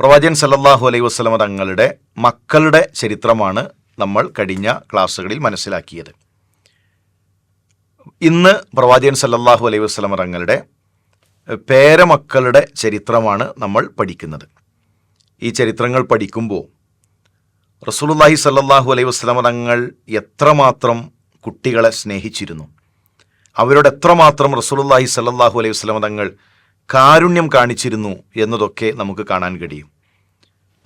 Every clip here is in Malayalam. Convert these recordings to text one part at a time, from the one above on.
പ്രവാചകൻ സല്ലാഹു അലൈഹി വസ്ലമ തങ്ങളുടെ മക്കളുടെ ചരിത്രമാണ് നമ്മൾ കഴിഞ്ഞ ക്ലാസ്സുകളിൽ മനസ്സിലാക്കിയത്. ഇന്ന് പ്രവാചകൻ സല്ലാഹു അലൈഹി വസ്ലമ തങ്ങളുടെ പേരമക്കളുടെ ചരിത്രമാണ് നമ്മൾ പഠിക്കുന്നത്. ഈ ചരിത്രങ്ങൾ പഠിക്കുമ്പോൾ റസൂലുല്ലാഹി സല്ലാഹു അലൈഹി വസ്ലമ തങ്ങൾ എത്രമാത്രം കുട്ടികളെ സ്നേഹിച്ചിരുന്നു? അവരോട് എത്രമാത്രം റസൂലുല്ലാഹി സല്ലാഹു അലൈഹി വസ്ലമ തങ്ങൾ കാരുണ്യം കാണിച്ചിരുന്നു എന്നതൊക്കെ നമുക്ക് കാണാൻ കഴിയും.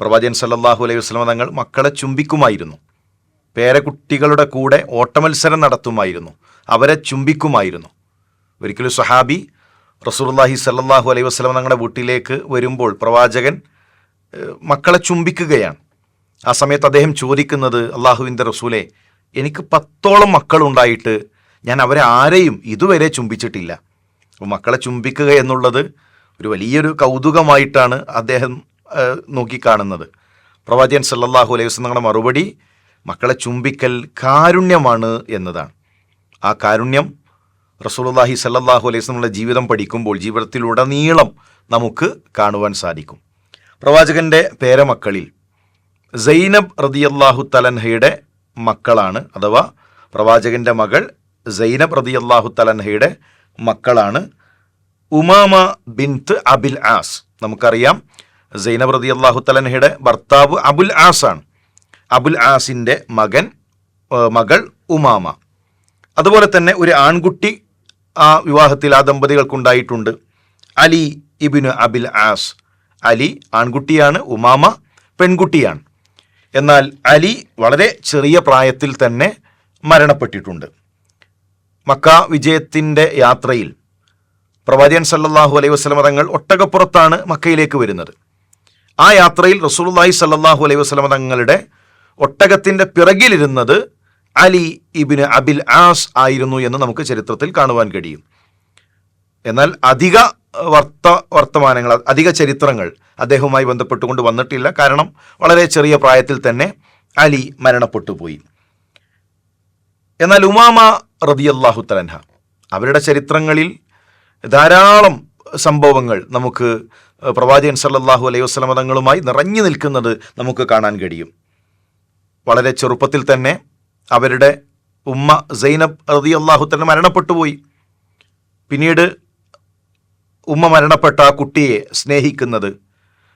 പ്രവാചകൻ സല്ലാഹു അലൈഹി വസ്ലമ തങ്ങൾ മക്കളെ ചുംബിക്കുമായിരുന്നു. പേരക്കുട്ടികളുടെ കൂടെ ഓട്ടമത്സരം നടത്തുമായിരുന്നു. അവരെ ചുംബിക്കുമായിരുന്നു. ഒരിക്കലും സഹാബി റസൂലുള്ളാഹി സല്ലാഹു അലൈഹി വസ്ലമ തങ്ങളുടെ വീട്ടിലേക്ക് വരുമ്പോൾ പ്രവാചകൻ മക്കളെ ചുംബിക്കുകയാണ്. ആ സമയത്ത് അദ്ദേഹം ചോദിക്കുന്നത് അള്ളാഹുവിന്റെ റസൂലെ എനിക്ക് പത്തോളം മക്കളുണ്ടായിട്ട് ഞാൻ അവരെ ആരെയും ഇതുവരെ ചുംബിച്ചിട്ടില്ല. അപ്പോൾ മക്കളെ ചുംബിക്കുക എന്നുള്ളത് ഒരു വലിയൊരു കൗതുകമായിട്ടാണ് അദ്ദേഹം നോക്കിക്കാണുന്നത്. പ്രവാചകൻ സല്ലാഹു അലൈഹി വസ്ലങ്ങളുടെ മറുപടി മക്കളെ ചുംബിക്കൽ കാരുണ്യമാണ് എന്നതാണ്. ആ കാരുണ്യം റസൂലുള്ളാഹി സല്ലാഹു അലൈഹി വസ്ലമുള്ള ജീവിതം പഠിക്കുമ്പോൾ ജീവിതത്തിലുടനീളം നമുക്ക് കാണുവാൻ സാധിക്കും. പ്രവാചകന്റെ പേരമക്കളിൽ സൈനബ് റതിയല്ലാഹു തലൻഹയുടെ മക്കളാണ് അഥവാ പ്രവാചകന്റെ മകൾ സൈനബ് റതിയല്ലാഹു തലൻഹയുടെ മക്കളാണ് ഉമാമ ബിൻത്ത് അബിൽ ആസ്. നമുക്കറിയാം സൈനബ് റതിയല്ലാഹു തലൻഹയുടെ ഭർത്താവ് അബുൽ ആസ് ആണ് അബുൽ ആസിന്റെ മകൻ മകൾ ഉമാമ. അതുപോലെ തന്നെ ഒരു ആൺകുട്ടി ആ വിവാഹത്തിൽ ആ ദമ്പതികൾക്കുണ്ടായിട്ടുണ്ട്. Ali Ibn Abil As. Ali ആൺകുട്ടിയാണ് ഉമാമ പെൺകുട്ടിയാണ്. എന്നാൽ അലി വളരെ ചെറിയ പ്രായത്തിൽ തന്നെ മരണപ്പെട്ടിട്ടുണ്ട്. മക്ക വിജയത്തിന്റെ യാത്രയിൽ പ്രവാചകൻ സല്ലാഹു അലൈഹി വസല്ലമ തങ്ങൾ ഒട്ടകപ്പുറത്താണ് മക്കയിലേക്ക് വരുന്നത്. ആ യാത്രയിൽ റസൂലുള്ളാഹി സല്ലാഹു അലൈഹി വസല്ലമ തങ്ങളുടെ ഒട്ടകത്തിന്റെ പിറകിലിരുന്നത് അലി ഇബിന് അബിൽ ആസ് ആയിരുന്നു എന്ന് നമുക്ക് ചരിത്രത്തിൽ കാണുവാൻ കഴിയും. എന്നാൽ അധിക വർത്ത വർത്തമാനങ്ങൾ അധിക ചരിത്രങ്ങൾ അദ്ദേഹവുമായി ബന്ധപ്പെട്ടുകൊണ്ട് വന്നിട്ടില്ല. കാരണം വളരെ ചെറിയ പ്രായത്തിൽ തന്നെ അലി മരണപ്പെട്ടു പോയി എന്നാൽ ഉമാമ റതിയല്ലാഹു തലൻഹ അവരുടെ ചരിത്രങ്ങളിൽ ധാരാളം സംഭവങ്ങൾ നമുക്ക് പ്രവാചകൻ സല്ലാഹു അലൈഹി വസ്ലം മതങ്ങളുമായി നിറഞ്ഞു നിൽക്കുന്നത് നമുക്ക് കാണാൻ കഴിയും. വളരെ ചെറുപ്പത്തിൽ തന്നെ അവരുടെ ഉമ്മ സൈനബ് റതി അള്ളാഹു തന്നെ മരണപ്പെട്ടു പോയി. പിന്നീട് ഉമ്മ മരണപ്പെട്ട ആ കുട്ടിയെ സ്നേഹിക്കുന്നത്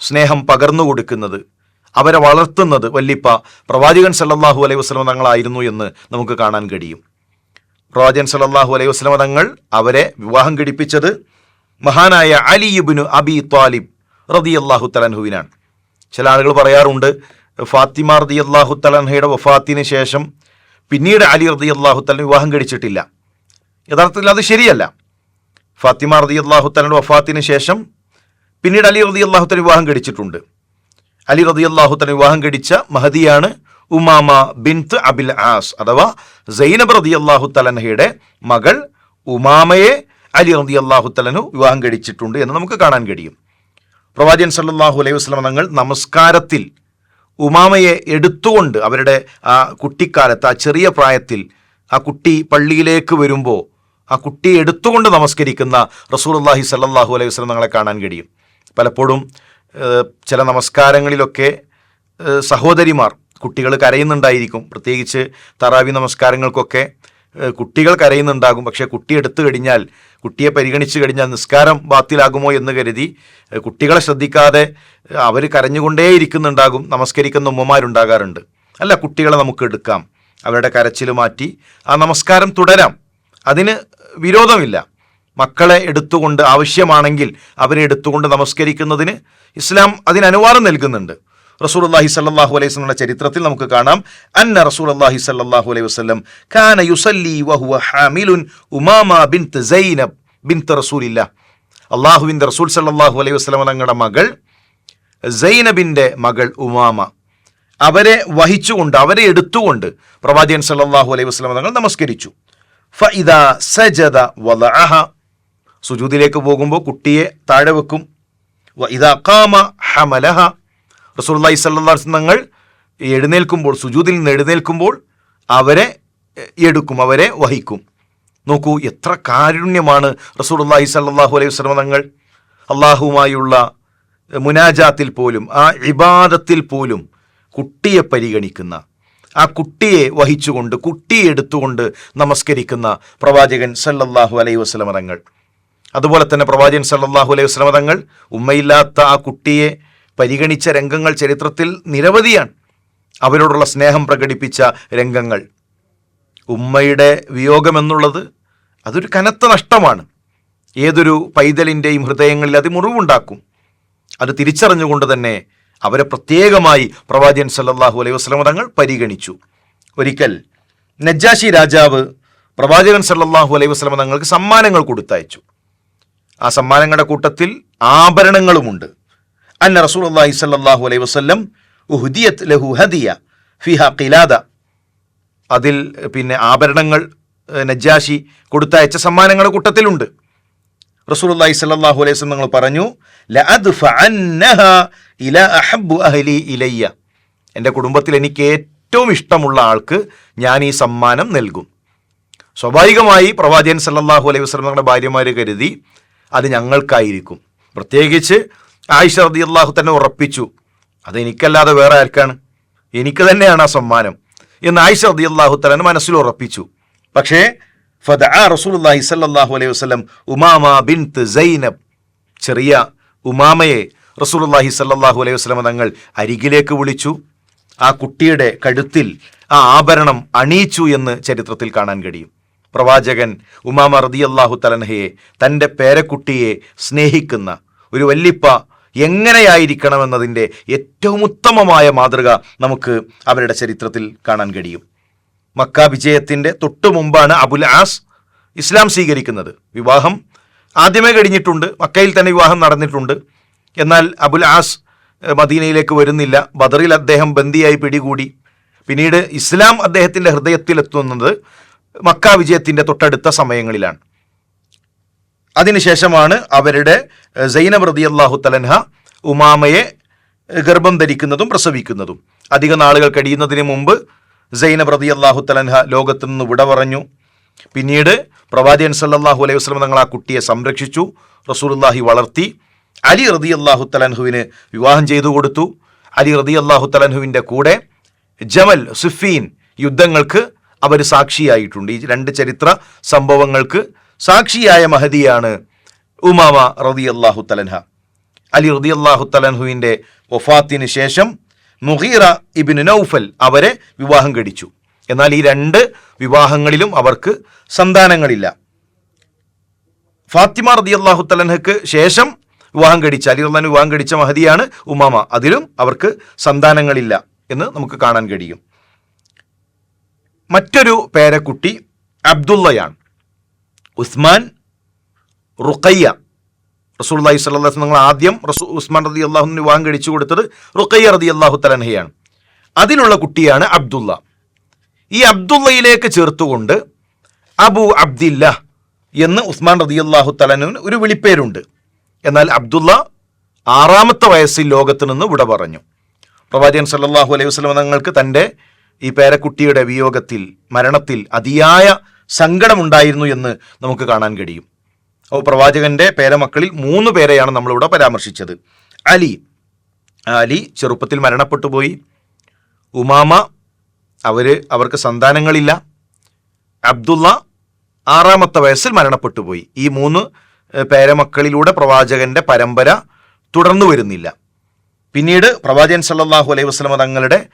സ്നേഹം പകർന്നു കൊടുക്കുന്നത് അവരെ വളർത്തുന്നത് വല്ലിപ്പ പ്രവാചകൻ സല്ലാഹു അലൈഹി വസ്ലം തങ്ങളായിരുന്നു എന്ന് നമുക്ക് കാണാൻ കഴിയും. പ്രവാചകൻ സല്ലല്ലാഹു അലൈഹി വസ്ലമ തങ്ങൾ അവരെ വിവാഹം കഴിപ്പിച്ചത് മഹാനായ അലിയുബിനു അബി ത്വാലിബ് റതി അള്ളാഹു തലൻഹുവിനാണ് ചില ആളുകൾ പറയാറുണ്ട് ഫാത്തിമ റതി അള്ളാഹു തലൻഹയുടെ വഫാത്തിന് ശേഷം പിന്നീട് അലി റതി അള്ളാഹു തലൻ വിവാഹം കഴിച്ചിട്ടില്ല. യഥാർത്ഥത്തിൽ അത് ശരിയല്ല. ഫാത്തിമ റതി അള്ളാഹു തലന്റെ വഫാത്തിന് ശേഷം പിന്നീട് അലി റതി അള്ളാഹു വിവാഹം കഴിച്ചിട്ടുണ്ട്. അലി റതി അള്ളാഹു വിവാഹം കഴിച്ച മഹദിയാണ് ഉമാമ ബിൻത്ത് അബിൽ ആസ് അഥവാ സൈനബ് റതി അള്ളാഹു തലൻഹയുടെ മകൾ ഉമാമയെ അലി റതി അള്ളാഹു തലനു വിവാഹം കഴിച്ചിട്ടുണ്ട് എന്ന് നമുക്ക് കാണാൻ കഴിയും. പ്രവാചകൻ സല്ലാഹു അലൈഹി വസ്ലം തങ്ങൾ നമസ്കാരത്തിൽ ഉമാമയെ എടുത്തുകൊണ്ട് അവരുടെ ആ കുട്ടിക്കാലത്ത് ആ ചെറിയ പ്രായത്തിൽ ആ കുട്ടി പള്ളിയിലേക്ക് വരുമ്പോൾ ആ കുട്ടിയെ എടുത്തുകൊണ്ട് നമസ്കരിക്കുന്ന റസൂൽ അള്ളാഹി സല്ലാഹു അലൈഹി വസ്ലം തങ്ങളെ കാണാൻ കഴിയും. പലപ്പോഴും ചില നമസ്കാരങ്ങളിലൊക്കെ സഹോദരിമാർ കുട്ടികൾ കരയുന്നുണ്ടായിരിക്കും. പ്രത്യേകിച്ച് തറാവി നമസ്കാരങ്ങൾക്കൊക്കെ കുട്ടികൾ കരയുന്നുണ്ടാകും. പക്ഷേ കുട്ടി എടുത്തു കഴിഞ്ഞാൽ കുട്ടിയെ പരിഗണിച്ചു കഴിഞ്ഞാൽ നിസ്കാരം ബാത്തിലാകുമോ എന്ന് കരുതി കുട്ടികളെ ശ്രദ്ധിക്കാതെ അവർ കരഞ്ഞുകൊണ്ടേയിരിക്കുന്നുണ്ടാകും. നമസ്കരിക്കുന്ന ഉമ്മമാരുണ്ടാകാറുണ്ട്. അല്ല കുട്ടികളെ നമുക്ക് എടുക്കാം. അവരുടെ കരച്ചിൽ മാറ്റി ആ നമസ്കാരം തുടരാം. അതിന് വിരോധമില്ല. മക്കളെ എടുത്തുകൊണ്ട് ആവശ്യമാണെങ്കിൽ അവരെ എടുത്തുകൊണ്ട് നമസ്കരിക്കുന്നതിന് ഇസ്ലാം അതിന് അനുവാദം നൽകുന്നുണ്ട്. റസൂൽ അള്ളാഹി സല്ലാഹു അലൈഹി വസ്ലമിന്റെ ചരിത്രത്തിൽ നമുക്ക് കാണാം. അന്ന റസൂൽ അള്ളാഹി സല്ലാഹു അലൈഹി വസ്ലം ഖാന യുസല്ലി വഹുവ ഹാമിലുൻ ഉമാമ ബിൻ സൈനബ് ബിൻ റസൂലില്ല അള്ളാഹുവിന്റെ റസൂൽ സല്ലാഹു അലൈഹി വസ്ലം തങ്ങളുടെ മകൾ സൈനബിന്റെ മകൾ ഉമാമ. അവരെ വഹിച്ചുകൊണ്ട് അവരെ എടുത്തുകൊണ്ട് പ്രവാചകൻ സല്ലാഹു അലൈഹി വസല്ലം തങ്ങൾ നമസ്കരിച്ചു. ഫഇദ സജദ വദഅഹ. സുജൂദിലേക്ക് പോകുമ്പോൾ കുട്ടിയെ താഴെ വെക്കും. വ ഇദാ ഖാമ ഹമലഹ. റസൂലുള്ളാഹി സല്ലാസ് തങ്ങൾ എഴുന്നേൽക്കുമ്പോൾ സുജൂതിൽ നിന്ന് എഴുന്നേൽക്കുമ്പോൾ അവരെ എടുക്കും അവരെ വഹിക്കും. നോക്കൂ എത്ര കാരുണ്യമാണ് റസൂലുള്ളാഹി സല്ലാഹു അലൈഹി വസ്ലമ തങ്ങൾ അള്ളാഹുവുമായുള്ള മുനാജാത്തിൽ പോലും ആ ഇബാദത്തിൽ പോലും കുട്ടിയെ പരിഗണിക്കുന്ന ആ കുട്ടിയെ വഹിച്ചുകൊണ്ട് കുട്ടിയെ എടുത്തുകൊണ്ട് നമസ്കരിക്കുന്ന പ്രവാചകൻ സല്ലല്ലാഹു അലൈഹി വസല്ലം തങ്ങൾ. അതുപോലെ തന്നെ പ്രവാചകൻ സല്ലല്ലാഹു അലൈഹി വസല്ലം തങ്ങൾ ഉമ്മയില്ലാത്ത ആ കുട്ടിയെ പരിഗണിച്ച രംഗങ്ങൾ ചരിത്രത്തിൽ നിരവധിയാണ്. അവരോടുള്ള സ്നേഹം പ്രകടിപ്പിച്ച രംഗങ്ങൾ. ഉമ്മയുടെ വിയോഗമെന്നുള്ളത് അതൊരു കനത്ത നഷ്ടമാണ്. ഏതൊരു പൈതലിന്റെയും ഹൃദയങ്ങളിൽ അത് മുറിവുണ്ടാക്കും. അത് തിരിച്ചറിഞ്ഞുകൊണ്ട് തന്നെ അവരെ പ്രത്യേകമായി പ്രവാചകൻ സല്ലാഹു അലൈഹി വസല്ലം തങ്ങൾ പരിഗണിച്ചു. ഒരിക്കൽ നജ്ജാശി രാജാവ് പ്രവാചകൻ സല്ലാഹു അലൈഹി വസല്ലം തങ്ങൾക്ക് സമ്മാനങ്ങൾ കൊടുത്തയച്ചു. ആ സമ്മാനങ്ങളുടെ കൂട്ടത്തിൽ ആഭരണങ്ങളുമുണ്ട്. അന്ന റസൂലുള്ളാഹി സല്ലാഹു അലൈഹി വസല്ലം ഉഹ്ദിയത് ലഹു ഹദിയ ഫിഹ കിലാദ അതിൽ പിന്നെ ആഭരണങ്ങൾ നജ്ജാശി കൊടുത്തയച്ച സമ്മാനങ്ങളുടെ കൂട്ടത്തിലുണ്ട്. റസൂലുള്ളാഹി സല്ലാഹു അലൈഹി വസ്ലം നിങ്ങൾ പറഞ്ഞു ഇലയ്യ. എന്റെ കുടുംബത്തിൽ എനിക്ക് ഏറ്റവും ഇഷ്ടമുള്ള ആൾക്ക് ഞാൻ ഈ സമ്മാനം നൽകും. സ്വാഭാവികമായി പ്രവാചകൻ സല്ലാഹു അലൈഹി വസ്ലം നിങ്ങളുടെ ഭാര്യമാർ കരുതി അത് ഞങ്ങൾക്കായിരിക്കും. പ്രത്യേകിച്ച് ആയിഷ റളിയല്ലാഹു തന്നെ ഉറപ്പിച്ചു. അത് എനിക്കല്ലാതെ വേറെ ആർക്കാണ്? എനിക്ക് തന്നെയാണ് ആ സമ്മാനം എന്ന് ആയിഷ റളിയല്ലാഹു തന്നെ മനസ്സിൽ ഉറപ്പിച്ചു. പക്ഷേ ഫദഅ റസൂലുള്ളാഹി സ്വല്ലല്ലാഹു അലൈഹി വസല്ലം ഉമാമ ബിൻത്ത് സൈനബ് ചെറിയ ഉമാമയെ റസൂലുള്ളാഹി സ്വല്ലല്ലാഹു അലൈഹി വസല്ലം തങ്ങൾ അരികിലേക്ക് വിളിച്ചു. ആ കുട്ടിയുടെ കഴുത്തിൽ ആ ആഭരണം അണിയിച്ചു എന്ന് ചരിത്രത്തിൽ കാണാൻ കഴിയും. പ്രവാചകൻ ഉമാമ റദിയല്ലാഹു തലൻഹയെ തന്റെ പേരക്കുട്ടിയെ സ്നേഹിക്കുന്ന ഒരു വല്ലിപ്പ എങ്ങനെയായിരിക്കണമെന്നതിന്റെ ഏറ്റവും ഉത്തമമായ മാതൃക നമുക്ക് അവരുടെ ചരിത്രത്തിൽ കാണാൻ കഴിയും. മക്ക വിജയത്തിന്റെ തൊട്ടു മുമ്പാണ് അബുൽ ആസ് ഇസ്ലാം സ്വീകരിക്കുന്നത്. വിവാഹം ആദ്യമേ കഴിഞ്ഞിട്ടുണ്ട്. മക്കയിൽ തന്നെ വിവാഹം നടന്നിട്ടുണ്ട്. എന്നാൽ അബുൽ ആസ് മദീനയിലേക്ക് വരുന്നില്ല. ബദറിൽ അദ്ദേഹം ബന്ദിയായി പിടികൂടി. പിന്നീട് ഇസ്ലാം അദ്ദേഹത്തിന്റെ ഹൃദയത്തിലെത്തുന്നത് മക്ക വിജയത്തിന്റെ തൊട്ടടുത്ത സമയങ്ങളിലാണ്. അതിനുശേഷമാണ് അവരുടെ ഏഹ്, റതി അള്ളാഹു തലൻഹ ഉമാമയെ ഗർഭം ധരിക്കുന്നതും പ്രസവിക്കുന്നതും. അധിക നാളുകൾ കഴിയുന്നതിന് മുമ്പ് സൈനബ് റതി അള്ളാഹു തലൻഹ ലോകത്തു നിന്ന് വിട പറഞ്ഞു പിന്നീട് പ്രവാചകൻ സല്ലല്ലാഹു അലൈഹി വസ്ലം തങ്ങൾ ആ കുട്ടിയെ സംരക്ഷിച്ചു റസൂലുള്ളാഹി വളർത്തി. അലി റതി അള്ളാഹു തലൻഹുവിന് വിവാഹം ചെയ്തു കൊടുത്തു. അലി റതി അള്ളാഹു തലൻഹുവിന്റെ കൂടെ ജമൽ സുഫീൻ യുദ്ധങ്ങൾക്ക് അവർ സാക്ഷിയായിട്ടുണ്ട്. ഈ രണ്ട് ചരിത്ര സംഭവങ്ങൾക്ക് സാക്ഷിയായ മഹദിയാണ് ഉമാമ റതി അള്ളാഹു തലൻഹ. അലി റതി അള്ളാഹു തലൻഹുവിന്റെ വഫാത്തിന് ശേഷം മുഹീറ ഇബിൻ നൗഫൽ അവരെ വിവാഹം കഴിച്ചു. എന്നാൽ ഈ രണ്ട് വിവാഹങ്ങളിലും അവർക്ക് സന്താനങ്ങളില്ല. ഫാത്തിമ റതി അള്ളാഹു തലൻഹക്ക് ശേഷം വിവാഹം കഴിച്ച അലി റഹ്ലാൻ വിവാഹം കഴിച്ച മഹദിയാണ് ഉമാമ. അതിലും അവർക്ക് സന്താനങ്ങളില്ല എന്ന് നമുക്ക് കാണാൻ കഴിയും. മറ്റൊരു പേരക്കുട്ടി അബ്ദുള്ളയാണ്. ഉസ്മാൻ റുഖയ്യ. അള്ളഹി സ്വല്ലാസ് നിങ്ങൾ ആദ്യം റസൂ ഉസ്മാൻ റതി അള്ളാഹുവിന് വിവാഹം കഴിച്ചു കൊടുത്തത് റുഖയ്യ റതി അള്ളാഹു തലൻഹയാണ് അതിനുള്ള കുട്ടിയാണ് അബ്ദുള്ള. ഈ അബ്ദുള്ളയിലേക്ക് ചേർത്തുകൊണ്ട് അബു അബ്ദില്ല എന്ന് ഉസ്മാൻ റതി അള്ളാഹു തലനുവിന് ഒരു വിളിപ്പേരുണ്ട്. എന്നാൽ അബ്ദുള്ള ആറാമത്തെ വയസ്സിൽ ലോകത്ത് നിന്ന് വിട പറഞ്ഞു. പ്രവാചകൻ സല്ലാഹു അലൈഹി വസ്ലം തങ്ങൾക്ക് തന്റെ ഈ പേരക്കുട്ടിയുടെ വിയോഗത്തിൽ മരണത്തിൽ അതിയായ സങ്കടമുണ്ടായിരുന്നു എന്ന് നമുക്ക് കാണാൻ കഴിയും. അപ്പോൾ പ്രവാചകന്റെ പേരമക്കളിൽ മൂന്ന് പേരെയാണ് നമ്മളിവിടെ പരാമർശിച്ചത്. അലി. അലി ചെറുപ്പത്തിൽ മരണപ്പെട്ടു പോയി. ഉമാമ അവർ അവർക്ക് സന്താനങ്ങളില്ല. അബ്ദുള്ള ആറാമത്തെ വയസ്സിൽ മരണപ്പെട്ടു പോയി. ഈ മൂന്ന് പേരമക്കളിലൂടെ പ്രവാചകന്റെ പരമ്പര തുടർന്നു വരുന്നില്ല. പിന്നീട് പ്രവാചകൻ സല്ലാഹു അലൈഹി വസ്ലമ തങ്ങളുടെ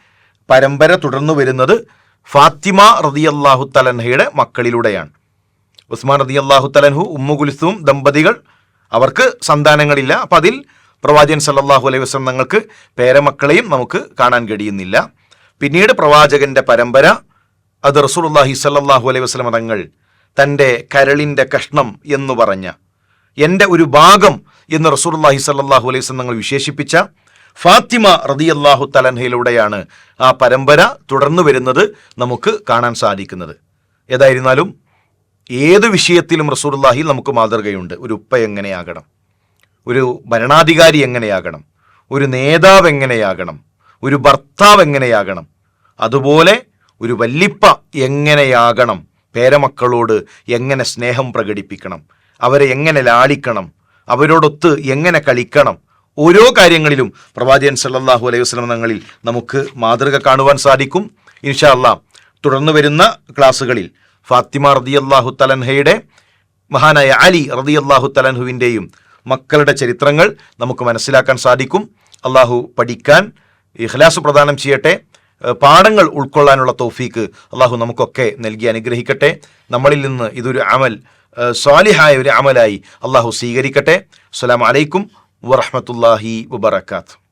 പരമ്പര തുടർന്നു വരുന്നത് ഫാത്തിമ റതിയല്ലാഹു തലൻഹയുടെ മക്കളിലൂടെയാണ്. ഉസ്മാൻ റതി അള്ളാഹു തലൻഹു ഉമ്മു കുൽസും ദമ്പതികൾ അവർക്ക് സന്താനങ്ങളില്ല. അപ്പം അതിൽ പ്രവാചകൻ സല്ലാഹു അലൈഹി വസ്ലം തങ്ങൾക്ക് പേരമക്കളെയും നമുക്ക് കാണാൻ കഴിയുന്നില്ല. പിന്നീട് പ്രവാചകന്റെ പരമ്പര അത് റസൂലുള്ളാഹി സല്ലാഹു അലൈഹി വസ്ലം തങ്ങൾ തന്റെ കരളിന്റെ കഷ്ണം എന്ന് പറഞ്ഞ എന്റെ ഒരു ഭാഗം എന്ന് റസൂലുള്ളാഹി സല്ലാഹു അലൈഹി വസ്ലം തങ്ങൾ വിശേഷിപ്പിച്ച ഫാത്തിമ റതിയല്ലാഹു തലൻഹയിലൂടെയാണ് ആ പരമ്പര തുടർന്നു വരുന്നത് നമുക്ക് കാണാൻ സാധിക്കുന്നത്. ഏതായിരുന്നാലും ഏത് വിഷയത്തിലും റസൂലുള്ളാഹിയിൽ നമുക്ക് മാതൃകയുണ്ട്. ഒരു ഉപ്പ എങ്ങനെയാകണം? ഒരു ഭരണാധികാരി എങ്ങനെയാകണം? ഒരു നേതാവ് എങ്ങനെയാകണം? ഒരു ഭർത്താവ് എങ്ങനെയാകണം? അതുപോലെ ഒരു വല്ലിപ്പ എങ്ങനെയാകണം? പേരമക്കളോട് എങ്ങനെ സ്നേഹം പ്രകടിപ്പിക്കണം? അവരെ എങ്ങനെ ലാളിക്കണം? അവരോടൊത്ത് എങ്ങനെ കളിക്കണം? ഓരോ കാര്യങ്ങളിലും പ്രവാചകൻ സല്ലല്ലാഹു അലൈഹി വസല്ലം തങ്ങളിൽ നമുക്ക് മാതൃക കാണുവാൻ സാധിക്കും. ഇൻഷാ അല്ലാ തുടർന്ന് വരുന്ന ക്ലാസ്സുകളിൽ ഫാത്തിമ റദിയല്ലാഹു തലൻഹയുടെ മഹാനായ അലി റദിയല്ലാഹു തലൻഹുവിന്റെയും മക്കളുടെ ചരിത്രങ്ങൾ നമുക്ക് മനസ്സിലാക്കാൻ സാധിക്കും. അള്ളാഹു പഠിക്കാൻ ഇഖ്ലാസ് പ്രദാനം ചെയ്യട്ടെ. പാഠങ്ങൾ ഉൾക്കൊള്ളാനുള്ള തോഫീക്ക് അള്ളാഹു നമുക്കൊക്കെ നൽകി അനുഗ്രഹിക്കട്ടെ. നമ്മളിൽ നിന്ന് ഇതൊരു അമൽ സ്വാലിഹായ ഒരു അമലായി അള്ളാഹു സ്വീകരിക്കട്ടെ. അസ്സലാമു അലൈക്കും വറഹ്മത്തുള്ളാഹി വബറകാതുഹു.